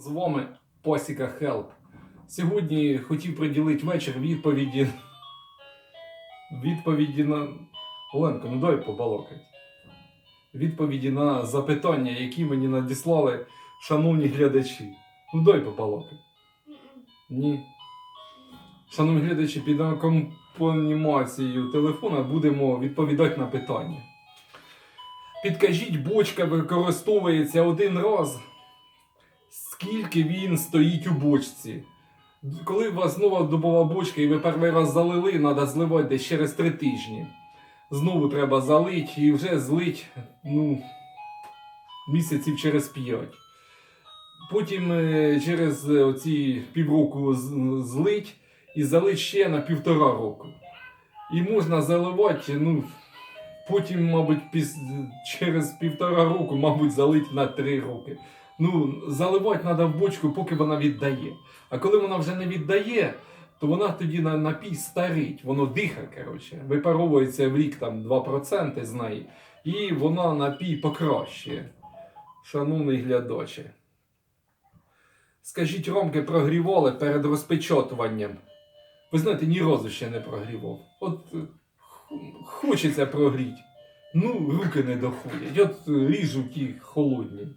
З вами Посіка Хелп. Сьогодні хотів приділити вечір відповіді. Відповіді на. Оленко, ну дай побалокать. Відповіді на запитання, які мені надіслали шановні глядачі. Ну дай побалокать. Ні. Шановні глядачі, під акомпанімацією телефона будемо відповідати на питання. Підкажіть, бочка використовується один раз. Скільки він стоїть у бочці? Коли у вас нова добова бочка і ви перший раз залили, треба зливати десь через три тижні. Знову треба залити і вже злить ну, місяців через п'ять. Потім е, через е, оці півроку злить і залить ще на півтора року. І можна заливати, ну, потім, мабуть, піс... через півтора року, мабуть, залить на три роки. Ну, заливати треба в бочку, поки вона віддає. А коли вона вже не віддає, то вона тоді на напій старить, воно дихає, коротше, випаровується в рік там 2% з неї, і вона напій покращує. Шановний глядачі. Скажіть, ромки прогрівали перед розпечатуванням. Ви знаєте, ні разу ще не прогрівав. От е, хочеться прогріти. Ну, руки не доходять. От е, ріжу ті холодні.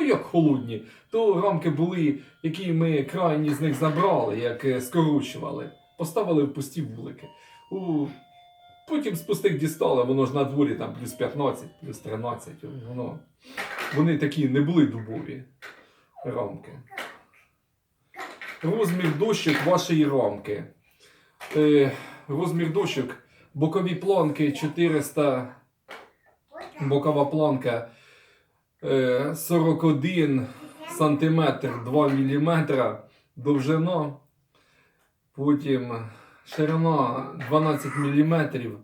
Ну, як холодні. То рамки були, які ми крайні з них забрали, як е, скорочували. Поставили в пусті вулики. У... Потім з пустих дістали, воно ж на дворі там плюс 15, плюс 13. Воно... Вони такі не були дубові рамки. Розмір дощок вашої рамки. Е, розмір дощок. Бокові планки 400. Бокова планка 41 сантиметр 2 міліметра довжина. Потім ширина 12 міліметрів.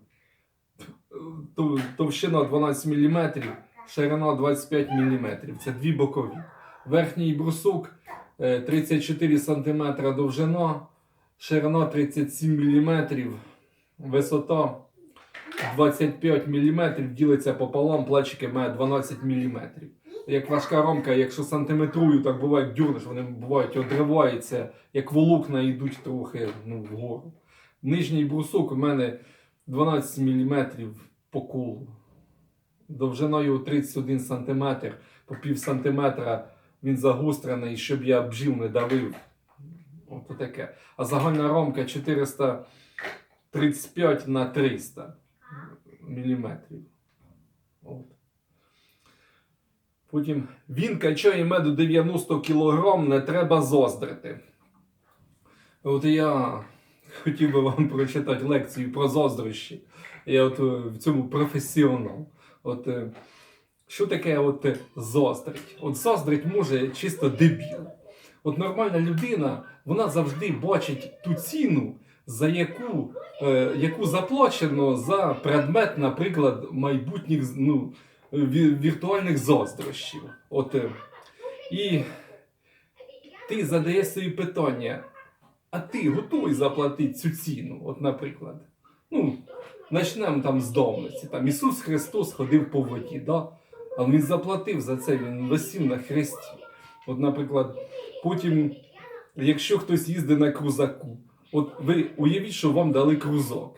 Товщина 12 міліметрів, ширина 25 міліметрів. Це дві бокові. Верхній брусок е, 34 сантиметра довжина, ширина 37 міліметрів, висота 25 мм ділиться пополам, плечики має 12 мм. Як важка рамка, якщо сантиметрую, так буває дюрнеш, вони бувають одриваються, як волокна йдуть трохи ну, вгору. Нижній брусок у мене 12 мм по колу. Довжина його 31 см, по пів сантиметра він загострений, щоб я бджіл не давив. Ото таке. А загальна рамка 435 на 300 міліметрів. От. Потім він качає меду 90 кг, не треба зоздрити. От я хотів би вам прочитати лекцію про заздрощі. Я от е, в цьому професіонал. От, е, що таке от е, заздрить? От заздрить може чисто дебіл. От нормальна людина, вона завжди бачить ту ціну, за яку, е, яку заплачено за предмет, наприклад, майбутніх ну, віртуальних заздрощів. От, е, і ти задаєш собі питання, а ти готовий заплатити цю ціну? От, наприклад. Ну, почнемо там з давності. Там Ісус Христос ходив по воді, да? але Він заплатив за це, Він висів на хресті. От, наприклад, потім, якщо хтось їздить на крузаку, от ви уявіть, що вам дали крузак.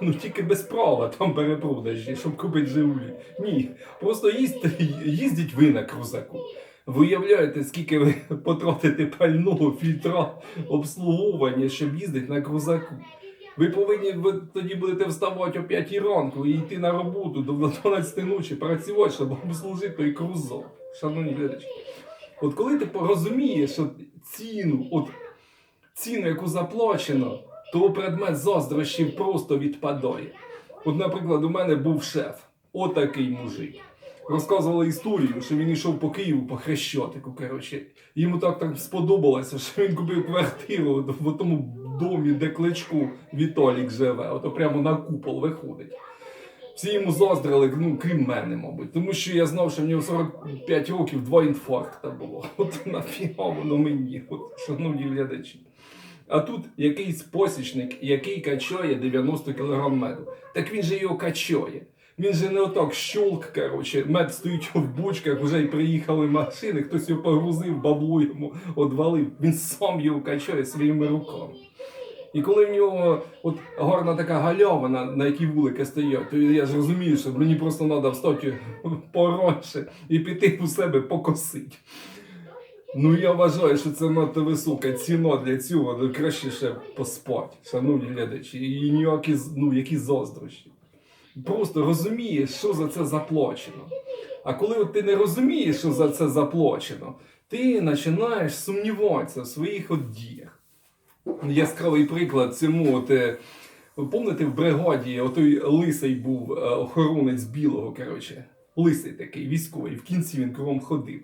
Ну тільки без права там перепродажі, щоб купити Жигулі. Ні. Просто їздите, їздіть ви на крузаку. Ви уявляєте, скільки ви потратите пального, фільтра, обслуговування, щоб їздити на крузаку. Ви повинні ви тоді будете вставати о 5 ранку і йти на роботу до 12 ночі працювати, щоб обслужити той крузак. Шановні глядачі. От коли ти порозумієш що ціну, от ціну, яку заплачено, то предмет заздрощів просто відпадає. От, наприклад, у мене був шеф, отакий мужик. Розказували історію, що він йшов по Києву по Хрещатику. Коротше. Йому так так сподобалося, що він купив квартиру в тому домі, де кличку Віталік живе. Ото прямо на купол виходить. Всі йому заздрили, ну, крім мене, мабуть. Тому що я знав, що в нього 45 років два інфаркта було. От нафіга воно мені, от, шановні глядачі. А тут якийсь посічник, який качає 90 кг меду. Так він же його качає. Він же не отак щолк, коротше, мед стоїть в бочках, вже й приїхали машини, хтось його погрузив, бабло йому одвалив. Він сам його качає своїми руками. І коли в нього от гарна така гальовина, на якій вулики стоять, то я ж розумію, що мені просто треба встати пораньше і піти у себе покосити. Ну я вважаю, що це надто висока ціна для цього, краще ще поспати, шановні глядачі, і ніякі ну, які заздрощі. Просто розумієш, що за це заплачено. А коли от ти не розумієш, що за це заплачено, ти починаєш сумніватися в своїх от діях. Яскравий приклад цьому. От, е, пам'ятаєте, в бригаді отой лисий був е, охоронець білого, коротше, лисий такий, військовий, в кінці він кругом ходив.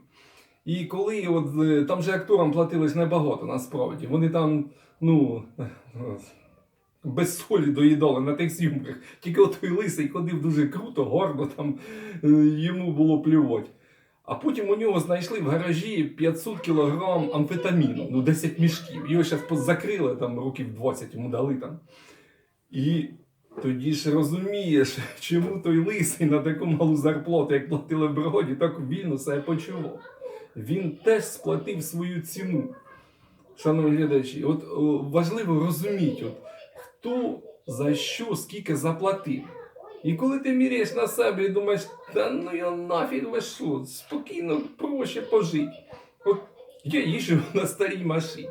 І коли от, е, там же акторам платили ж небагато насправді. Вони там, ну, без солі доїдали на тих зйомках. Тільки от той лисий ходив дуже круто, гордо, там е, йому було плювати. А потім у нього знайшли в гаражі 500 кілограм амфетаміну, ну 10 мішків. Його зараз закрили, там років 20 йому дали там. І тоді ж розумієш, чому той лисий на таку малу зарплату, як платили в бригаді, так вільно себе почував. Він теж сплатив свою ціну. Шановні глядачі, от важливо розуміти, от, хто за що скільки заплатив. І коли ти міряєш на себе і думаєш, та ну я нафіг що, спокійно, проще пожити. От я їжджу на старій машині.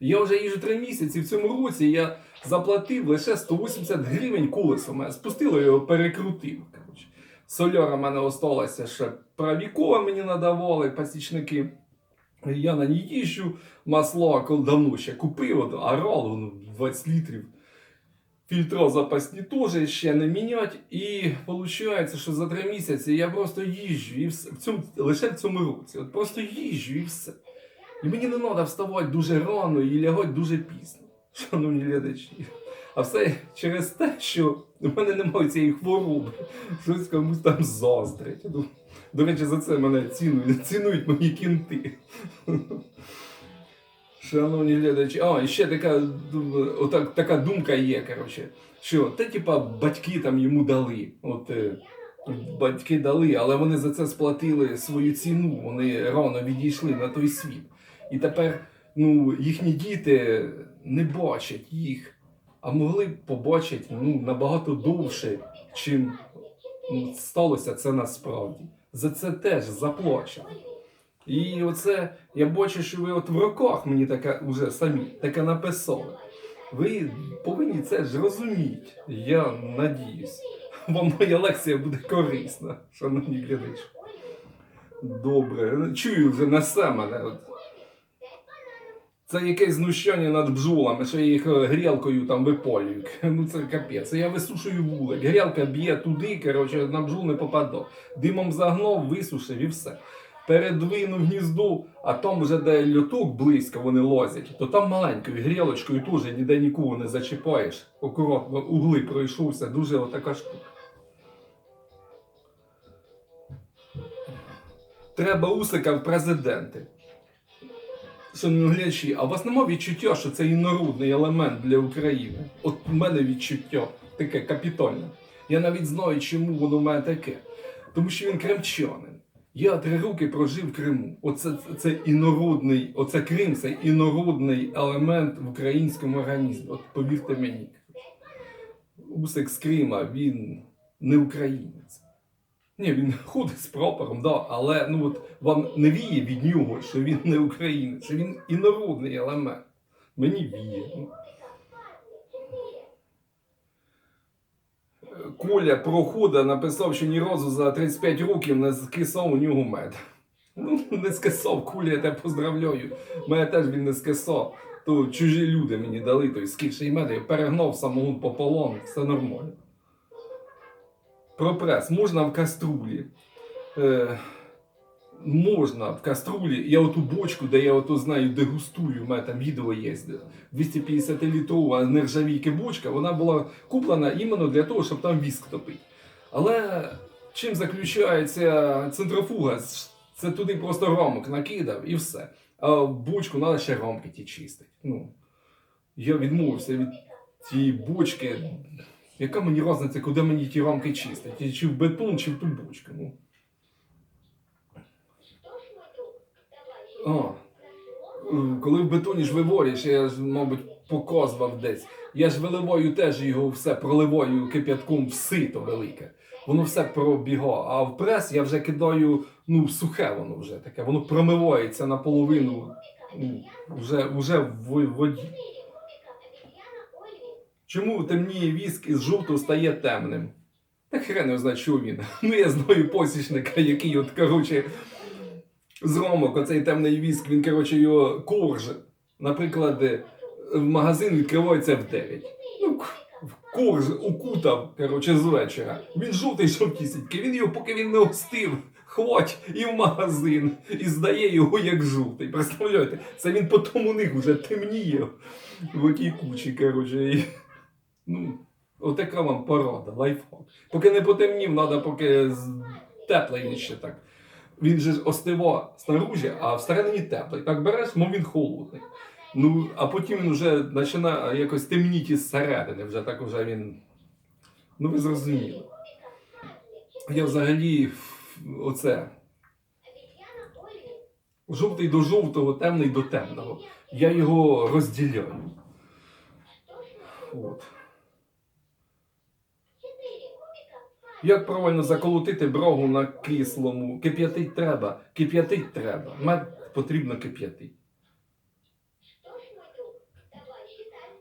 Я вже їжджу три місяці. В цьому році я заплатив лише 180 гривень колесо. Мене спустило його, перекрутив. Коротше. Соляра в мене осталася ще правікова мені надавали пасічники. Я на ній їжджу, масло коли давно ще купив, орал, ну, 20 літрів. Фільтра запасні теж ще не мінять. І виходить, що за три місяці я просто їжджу і все. В цьому, лише в цьому році. От просто їжджу і все. І мені не треба вставати дуже рано і лягати дуже пізно, шановні глядачі. А все через те, що у мене немає цієї хвороби. Щось комусь там заздрить. До речі, за це мене цінують, цінують мої кінти. Шановні глядачі, а, і ще така, отак, така думка є, коротше, що те, типа, батьки там йому дали. От, е, батьки дали, але вони за це сплатили свою ціну, вони рано відійшли на той світ. І тепер ну, їхні діти не бачать їх, а могли б побачити ну, набагато довше, чим ну, сталося це насправді. За це теж заплачено. І оце я бачу, що ви от в роках мені таке вже самі таке написали. Ви повинні це ж розуміти. Я надіюсь. Вам моя лекція буде корисна, шановні глядачі. Добре, чую вже несе мене. От. Це якесь знущання над бджолами, що їх е, грілкою там випалюю. Ну це капець. Я висушую вулик. Грілка б'є туди, коротше, на бджол не попадав. Димом загнав, висушив і все. Передвинув гніздо, а там вже де льоток близько вони лазять, то там маленькою грілочкою теж ніде нікого не зачіпаєш. Акуратно угли пройшовся, дуже отака штука. Треба усика в президенти. Глядачі, а у вас немає відчуття, що це інородний елемент для України? От у мене відчуття таке капітальне. Я навіть знаю, чому воно в мене таке. Тому що він кримчанин. Я три роки прожив в Криму. Оце це інородний, оце Крим, це інородний елемент в українському організмі. От повірте мені. Усик з Крима, він не українець. Ні, він ходить з прапором, да, але ну от вам не віє від нього, що він не українець, що він інородний елемент. Мені віє. Коля прохода написав, що ні разу за 35 років не скисав у нього мед. Ну, не скисав, Коля, я тебе поздравляю. Мене теж він не скисав. То чужі люди мені дали той скисший мед, я перегнав самогон пополам, все нормально. Про прес. Можна в каструлі. Е, можна в каструлі. Я оту бочку, де я ото знаю, дегустую, у мене там відео є. 250 літрова нержавійки бочка, вона була куплена іменно для того, щоб там віск топити. Але чим заключається центрофуга? Це туди просто рамок накидав і все. А в бочку треба ще рамки ті чистити. Ну, я відмовився від цієї бочки Яка мені різниця, куди мені ті рамки чистити? Чи в бетон, чи в ту бочку? Ну. Е, коли в бетоні ж виворюєш, я ж, мабуть, показував десь. Я ж виливаю теж його все проливаю кип'ятком в сито велике. Воно все пробіго. А в прес я вже кидаю, ну, сухе воно вже таке, воно промивається наполовину ну, вже, вже в воді. Чому темніє віск із жовтого стає темним? Та хрен знає, що він. Ну я знаю посічника, який от, коротше, з ромок, оцей темний віск, він, коротше, його корж. Наприклад, в магазин відкривається в 9. Ну, корж укутав, коротше, з вечора. Він жовтий жовтісінький, він його, поки він не остив, хвать і в магазин, і здає його як жовтий. Представляєте? Це він потім у них вже темніє в отій кучі, коротше. Ну, отака вам порада, лайфхак. Поки не потемнів, треба поки теплий ще так. Він же остиво снаружи, а всередині теплий. Так береш, мов він холодний. Ну, а потім він вже починає якось темніти зсередини, вже так вже він. Ну, ви зрозуміли. Я взагалі оце. Жовтий до жовтого, темний до темного. Я його розділяю. От. Як правильно заколотити брогу на кислому? Кип'ятить треба. Кип'ятить треба. Мед потрібно кип'ятити.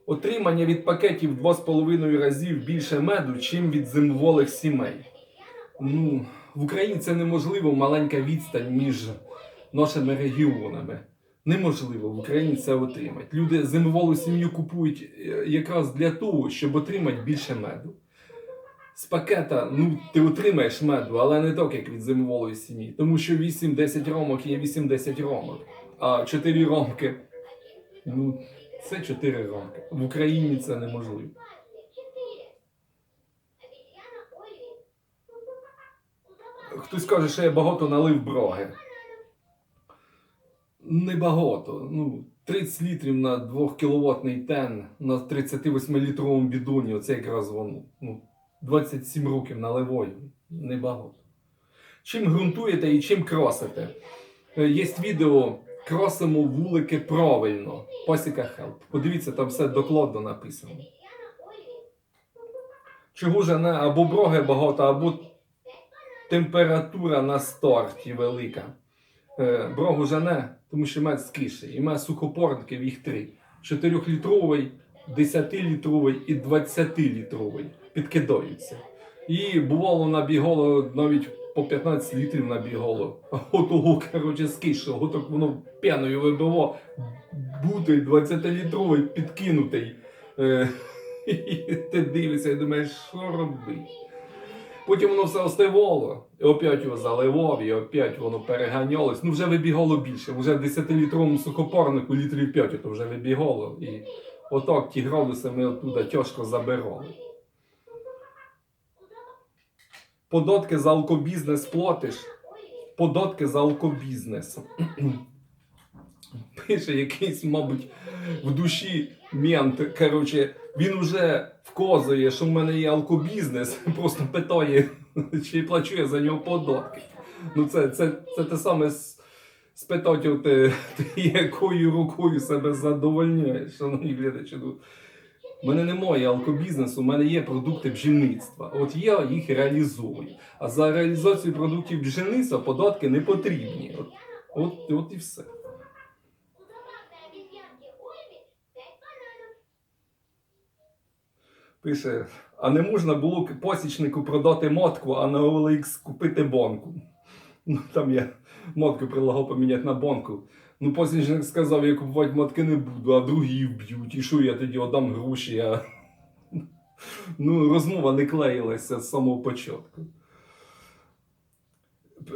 Отримання від пакетів 2,5 разів більше меду, чим від зимоволих сімей. Ну, в Україні це неможливо, маленька відстань між нашими регіонами. Неможливо в Україні це отримати. Люди зимоволу сім'ю купують е, якраз для того, щоб отримати більше меду. З пакета, ну, ти отримаєш меду, але не так, як від зимоволої сім'ї. Тому що 8-10 ромок є 8-10 ромок. А 4 ромки, ну, це 4 ромки. В Україні це неможливо. Хтось каже, що я багато налив броги. Небагато. Ну, 30 літрів на 2 кіловатний тен на 38-літровому бідоні. Оце якраз воно. Ну, 27 років наливаю. Небагато. Чим ґрунтуєте і чим кросите? Е, Є відео кросимо вулики правильно. Пасіка Хелп. Подивіться, там все докладно написано. Чого ж не або броги багато, або температура на старті велика. Е, Брогу жене, тому що мед скіший. І мед сухопорників їх три: 4-літровий, 10-літровий і 20-літровий. Підкидаються. І бувало набігало навіть по 15 літрів набігало. Отого, коротше, скішого, так воно п'яною вибило. Бутий 20-літровий підкинутий. Е, І ти дивишся і думаєш, що робити? Потім воно все остивало, і опять його заливав, і опять воно переганялось. Ну вже вибігало більше. Вже в 10-літровому сухопарнику літрів 5 то вже вибігало. І отак ті градуси ми оттуда тяжко забирали. Податки за алкобізнес платиш. Податки за алкобізнес. Пише якийсь, мабуть, в душі мент. Коротше, він уже вказує, що в мене є алкобізнес, просто питає, чи плачу я за нього податки. Ну, це, це, це те саме спитати, от, е, ти якою рукою себе задовольняєш, шановні глядачі. В мене немає алкобізнесу, у мене є продукти бджільництва. От я їх реалізую. А за реалізацію продуктів бджільництва податки не потрібні. От, от, от і все. Пише, а не можна було посічнику продати мотку, а на OLX купити бонку. Ну там я мотку прилагав поміняти на бонку. Ну, посічник сказав, я купувати мотки не буду, а другі вб'ють. І що я тоді отдам гроші, а... Ну, розмова не клеїлася з самого початку.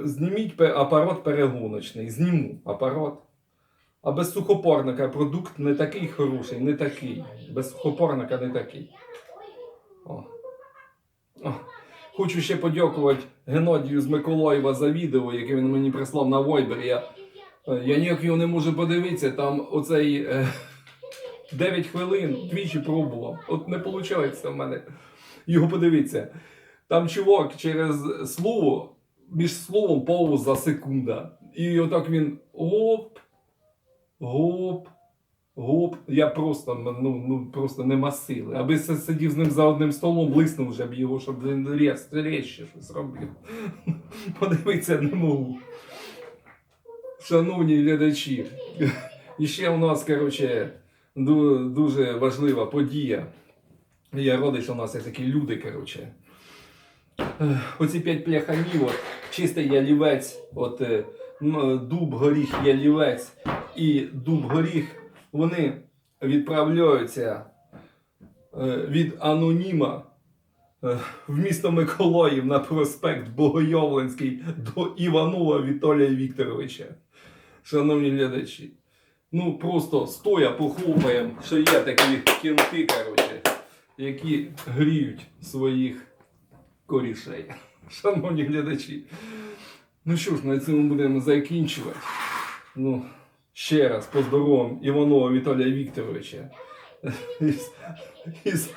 Зніміть апарат перегоночний. Зніму апарат. А без сухопарника продукт не такий хороший, не такий. Без сухопарника не такий. О. О. Хочу ще подякувати Геннадію з Миколаєва за відео, яке він мені прислав на Viber. Я, я ніяк його не можу подивитися. Там оцей е, 9 хвилин двічі пробував. От не виходить в мене. Його подивіться. Там чувак через слово, між словом пауза секунда. І отак він оп, гоп, гоп. Я просто, ну, ну, просто нема сили. Аби си- сидів з ним за одним столом, лиснув вже б його, щоб він рез, резче щось робив. Подивитися не можу. Шановні глядачі, і ще у нас, коротше, дуже важлива подія. Я радий, що у нас є такі люди, коротше. Оці п'ять пляханів, от, чистий ялівець, от, е, дуб, горіх, ялівець і дуб, горіх, вони відправляються е, від аноніма е, в місто Миколаїв на проспект Богоявленський до Іванова Віталія Вікторовича. Шановні глядачі, ну просто стоя похлопаємо, що є такі кінти, коротше, які гріють своїх корішей. Шановні глядачі. Ну що ж, на цьому будемо закінчувати. Ну, ще раз поздоровим Іванова Віталія Вікторовича із, із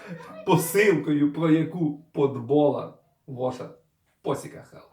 посилкою, про яку подбала ваша посіка хал.